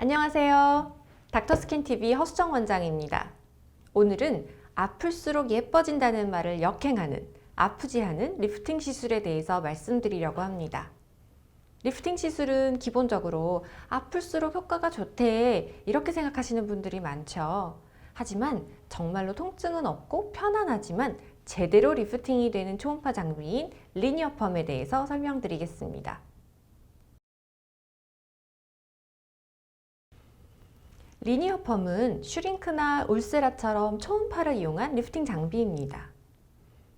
안녕하세요. 닥터스킨TV 허수정 원장입니다. 오늘은 아플수록 예뻐진다는 말을 역행하는 아프지 않은 리프팅 시술에 대해서 말씀드리려고 합니다. 리프팅 시술은 기본적으로 아플수록 효과가 좋대 이렇게 생각하시는 분들이 많죠. 하지만 정말로 통증은 없고 편안하지만 제대로 리프팅이 되는 초음파 장비인 리니어 펌에 대해서 설명드리겠습니다. 리니어 펌은 슈링크나 울세라처럼 초음파를 이용한 리프팅 장비입니다.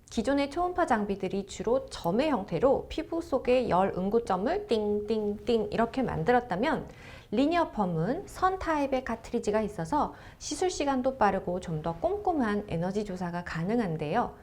기존의 초음파 장비들이 주로 점의 형태로 피부 속에 열 응고점을 띵띵띵 이렇게 만들었다면 리니어 펌은 선 타입의 카트리지가 있어서 시술 시간도 빠르고 좀 더 꼼꼼한 에너지 조사가 가능한데요.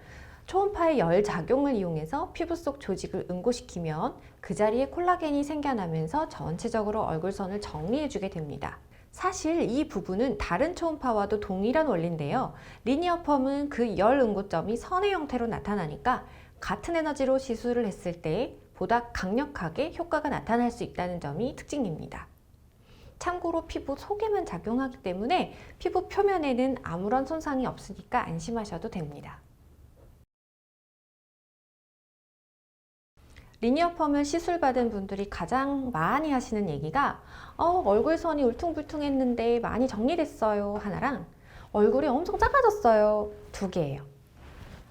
초음파의 열 작용을 이용해서 피부 속 조직을 응고시키면 그 자리에 콜라겐이 생겨나면서 전체적으로 얼굴선을 정리해주게 됩니다. 사실 이 부분은 다른 초음파와도 동일한 원리인데요. 리니어 펌은 그 열 응고점이 선의 형태로 나타나니까 같은 에너지로 시술을 했을 때 보다 강력하게 효과가 나타날 수 있다는 점이 특징입니다. 참고로 피부 속에만 작용하기 때문에 피부 표면에는 아무런 손상이 없으니까 안심하셔도 됩니다. 리니어 펌을 시술받은 분들이 가장 많이 하시는 얘기가 어, 얼굴선이 울퉁불퉁했는데 많이 정리됐어요 하나랑 얼굴이 엄청 작아졌어요 두 개예요.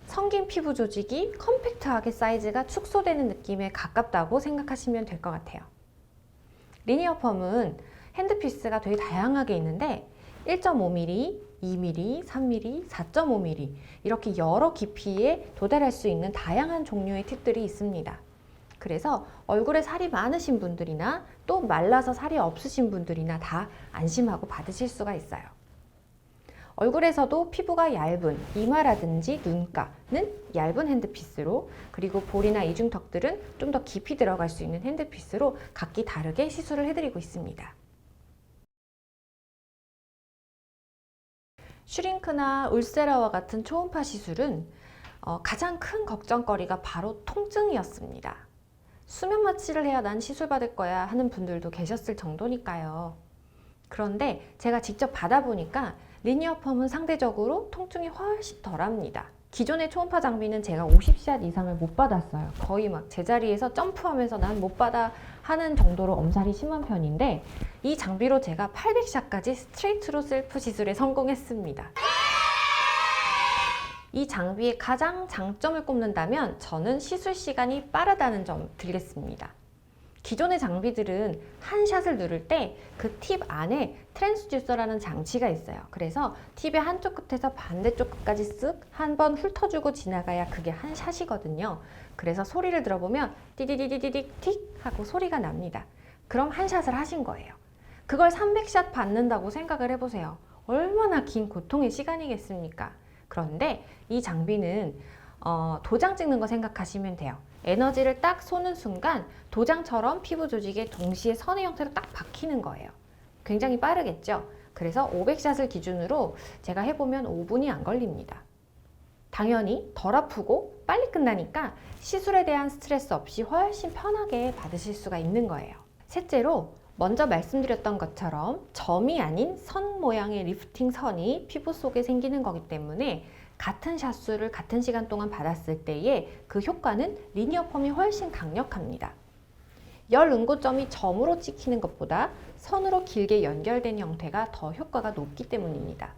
성긴 피부 조직이 컴팩트하게 사이즈가 축소되는 느낌에 가깝다고 생각하시면 될 것 같아요. 리니어 펌은 핸드피스가 되게 다양하게 있는데 1.5mm, 2mm, 3mm, 4.5mm 이렇게 여러 깊이에 도달할 수 있는 다양한 종류의 팁들이 있습니다. 그래서 얼굴에 살이 많으신 분들이나 또 말라서 살이 없으신 분들이나 다 안심하고 받으실 수가 있어요. 얼굴에서도 피부가 얇은 이마라든지 눈가는 얇은 핸드피스로 그리고 볼이나 이중턱들은 좀 더 깊이 들어갈 수 있는 핸드피스로 각기 다르게 시술을 해드리고 있습니다. 슈링크나 울세라와 같은 초음파 시술은 어, 가장 큰 걱정거리가 바로 통증이었습니다. 수면 마취를 해야 난 시술 받을 거야 하는 분들도 계셨을 정도니까요. 그런데 제가 직접 받아보니까 리니어 펌은 상대적으로 통증이 훨씬 덜합니다. 기존의 초음파 장비는 제가 50샷 이상을 못 받았어요. 거의 막 제자리에서 점프하면서 난 못 받아 하는 정도로 엄살이 심한 편인데 이 장비로 제가 800샷까지 스트레이트로 셀프 시술에 성공했습니다. 이 장비의 가장 장점을 꼽는다면 저는 시술 시간이 빠르다는 점 드리겠습니다. 기존의 장비들은 한 샷을 누를 때 그 팁 안에 트랜스듀서라는 장치가 있어요. 그래서 팁의 한쪽 끝에서 반대쪽 끝까지 쓱 한 번 훑어주고 지나가야 그게 한 샷이거든요. 그래서 소리를 들어보면 띠디디디디딕 틱 하고 소리가 납니다. 그럼 한 샷을 하신 거예요. 그걸 300샷 받는다고 생각을 해보세요. 얼마나 긴 고통의 시간이겠습니까? 그런데 이 장비는 어, 도장 찍는 거 생각하시면 돼요. 에너지를 딱 쏘는 순간 도장처럼 피부 조직에 동시에 선의 형태로 딱 박히는 거예요. 굉장히 빠르겠죠? 그래서 500샷을 기준으로 제가 해보면 5분이 안 걸립니다. 당연히 덜 아프고 빨리 끝나니까 시술에 대한 스트레스 없이 훨씬 편하게 받으실 수가 있는 거예요. 셋째로 먼저 말씀드렸던 것처럼 점이 아닌 선 모양의 리프팅 선이 피부 속에 생기는 거기 때문에 같은 샷수를 같은 시간 동안 받았을 때의 그 효과는 리니어 펌이 훨씬 강력합니다. 열 응고점이 점으로 찍히는 것보다 선으로 길게 연결된 형태가 더 효과가 높기 때문입니다.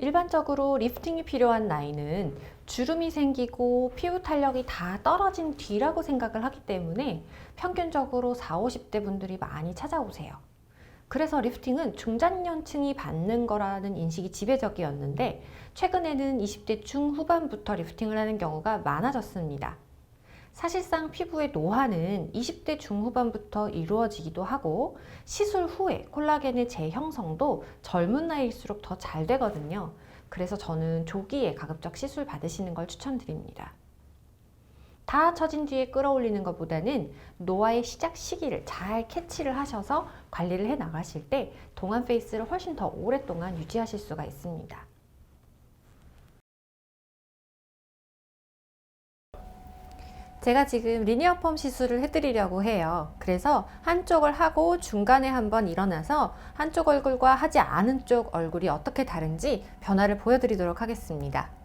일반적으로 리프팅이 필요한 나이는 주름이 생기고 피부 탄력이 다 떨어진 뒤라고 생각을 하기 때문에 평균적으로 40, 50대 분들이 많이 찾아오세요. 그래서 리프팅은 중장년층이 받는 거라는 인식이 지배적이었는데 최근에는 20대 중후반부터 리프팅을 하는 경우가 많아졌습니다. 사실상 피부의 노화는 20대 중후반부터 이루어지기도 하고 시술 후에 콜라겐의 재형성도 젊은 나이일수록 더 잘 되거든요. 그래서 저는 조기에 가급적 시술 받으시는 걸 추천드립니다. 다 처진 뒤에 끌어올리는 것보다는 노화의 시작 시기를 잘 캐치를 하셔서 관리를 해 나가실 때 동안 페이스를 훨씬 더 오랫동안 유지하실 수가 있습니다. 제가 지금 리니어 펌 시술을 해드리려고 해요. 그래서 한쪽을 하고 중간에 한번 일어나서 한쪽 얼굴과 하지 않은 쪽 얼굴이 어떻게 다른지 변화를 보여드리도록 하겠습니다.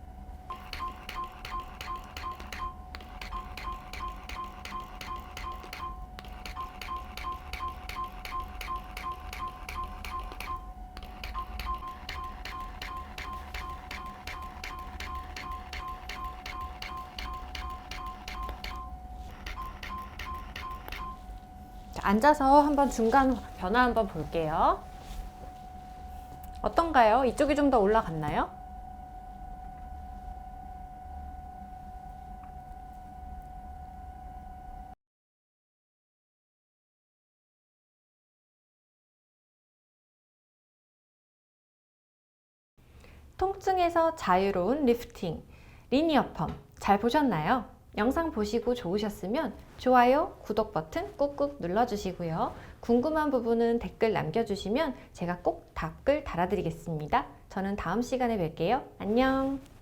앉아서 한번 중간 변화 한번 볼게요. 어떤가요? 이쪽이 좀 더 올라갔나요? 통증에서 자유로운 리프팅, 리니어 펌 잘 보셨나요? 영상 보시고 좋으셨으면 좋아요, 구독 버튼 꾹꾹 눌러주시고요. 궁금한 부분은 댓글 남겨주시면 제가 꼭 답글 달아드리겠습니다. 저는 다음 시간에 뵐게요. 안녕!